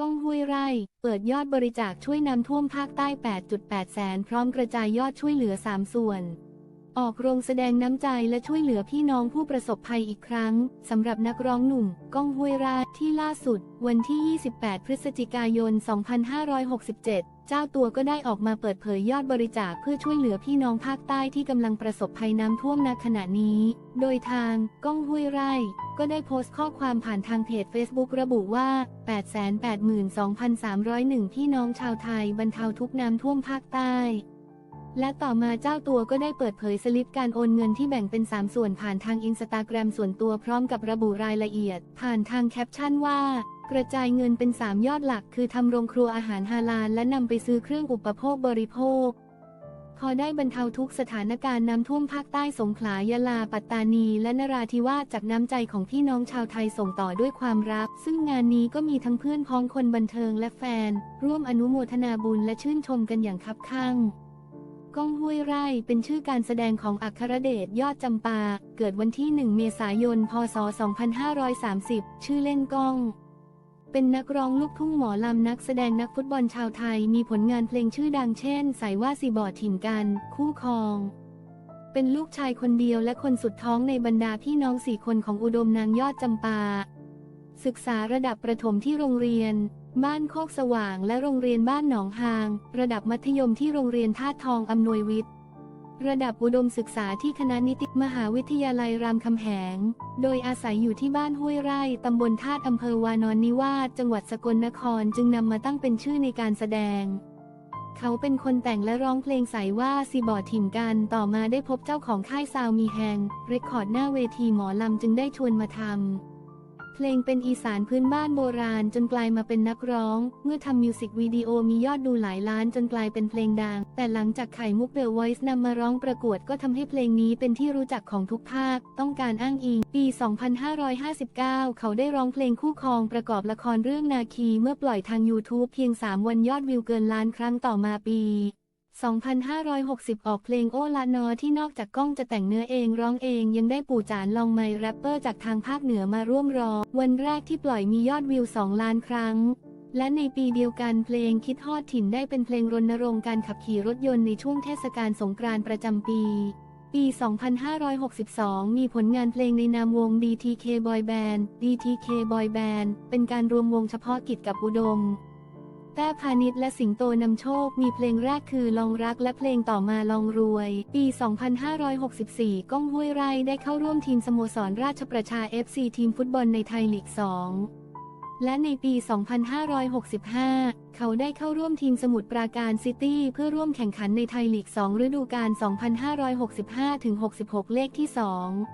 ก้องห้วยไร่ เปิดยอดบริจาคช่วยน้ำท่วมภาคใต้ 8.8 แสน พร้อมกระจายยอดช่วยเหลือ 3 ส่วน ออกโรงแสดงน้ำใจและช่วยเหลือพี่น้องผู้ประสบภัยอีกครั้ง สำหรับนักร้องหนุ่ม ก้องห้วยไร่ที่ล่าสุด วันที่ 28 พฤศจิกายน 2567 เจ้าตัวก็ได้ออกมาเปิดเผยยอดบริจาคเพื่อช่วยเหลือพี่น้องภาคใต้ที่กำลังประสบภัยน้ำท่วมณขณะนี้ โดยทางก้องห้วยไร่ ก็ได้โพสต์ข้อความผ่านทางเพจ Facebook ระบุว่า 882,301 พี่น้องชาวไทยบรรเทาทุกน้ำท่วมภาคใต้ และต่อมาเจ้าตัวก็ได้เปิดเผยสลิปการโอนเงินที่แบ่งเป็น 3 ส่วนผ่านทางอินสตาแกรมส่วนตัวพร้อมกับระบุรายละเอียด ผ่านทางแคปชั่นว่า กระจายเงินเป็น 3 ยอดหลัก คือทำโรงครัวอาหารฮาลาลและนำไปซื้อเครื่องอุปโภคบริโภค พอได้บรรเทาทุกสถานการณ์น้ำท่วมภาคใต้สงขลายะลาปัตตานี และนราธิวาสจากน้ำใจของพี่น้องชาวไทยส่งต่อด้วยความรัก ซึ่งงานนี้ก็มีทั้งเพื่อนพ้องคนบันเทิงและแฟน ร่วมอนุโมทนาบุญและชื่นชมกันอย่างคับคั่ง ก้องห้วยไร่ เป็นชื่อการแสดงของอัครเดชยอดจำปา เกิดวันที่ 1 เมษายน พศ 2530 ชื่อเล่นก้อง เป็นนักร้องลูกทุ่งหมอลำนักแสดงนักฟุตบอลชาวไทย มีผลงานเพลงชื่อดังเช่นใส่ว่าสีบอดถิ่นกัน คู่ครอง เป็นลูกชายคนเดียวและคนสุดท้องในบรรดาพี่น้องสี่คนของอุดมนางยอดจำปา ศึกษาระดับประถมที่โรงเรียน บ้านโคกสว่างและโรงเรียนบ้านหนองหาง ระดับมัธยมที่โรงเรียนท่าตุทองอำนวยวิทย์ ระดับอุดมศึกษาที่คณะนิติมหาวิทยาลัยรามคำแหง โดยอาศัยอยู่ที่บ้านห้วยไร่ตำบลธาตุอำเภอวานอนนิวาสจังหวัดสกลนครจึงนำมาตั้งเป็นชื่อในการแสดง เขาเป็นคนแต่งและร้องเพลงใสว่าซีบอร์ดถิ่นกันต่อมาได้พบเจ้าของค่ายซาวมีแฮงเรคคอร์ดหน้าเวทีหมอลำจึงได้ชวนมาทำ เพลงเป็นอีสานพื้นบ้านโบราณจนกลายมาเป็นนักร้อง เมื่อทำมิวสิกวิดีโอมียอดดูหลายล้านจนกลายเป็นเพลงดัง แต่หลังจากไข่มุกเดอะ Voice นำมาร้องประกวดก็ทำให้เพลงนี้เป็นที่รู้จักของทุกภาค ต้องการอ้างอิง ปี 2559 เขาได้ร้องเพลงคู่ครองประกอบละครเรื่องนาคีเมื่อปล่อยทาง YouTube เพียง 3 วันยอดวิวเกินล้านครั้งต่อมาปี 2560 ออกเพลงโอละนอที่นอกจากก้องจะแต่งเนื้อเองร้องเองยังได้ปู่จานลองไมค์แรปเปอร์จากทางภาคเหนือมาร่วมร้อง วันแรกที่ปล่อยมียอดวิว 2 ล้านครั้ง และในปีเดียวกันเพลงคิดฮอดถิ่นได้เป็นเพลงรณรงค์การขับขี่รถยนต์ในช่วงเทศกาลสงกรานต์ประจำปี ปี 2562 มีผลงานเพลงในนามวง DTK Boy Band DTK Boy Band เป็นการรวมวงเฉพาะกิจกับอุดม แต้พาณิชย์และสิงโตนำโชค มีเพลงแรกคือลองรักและเพลงต่อมาลองรวย ปี 2564 ก้องห้วยไร่ได้เข้าร่วมทีมสโมสรราชประชา FC ทีมฟุตบอลในไทยลีก 2 และในปี 2565 เขาได้เข้าร่วมทีมสมุทรปราการซิตี้เพื่อร่วมแข่งขันในไทยลีก 2 ฤดูกาล 2565-66 เลขที่ 2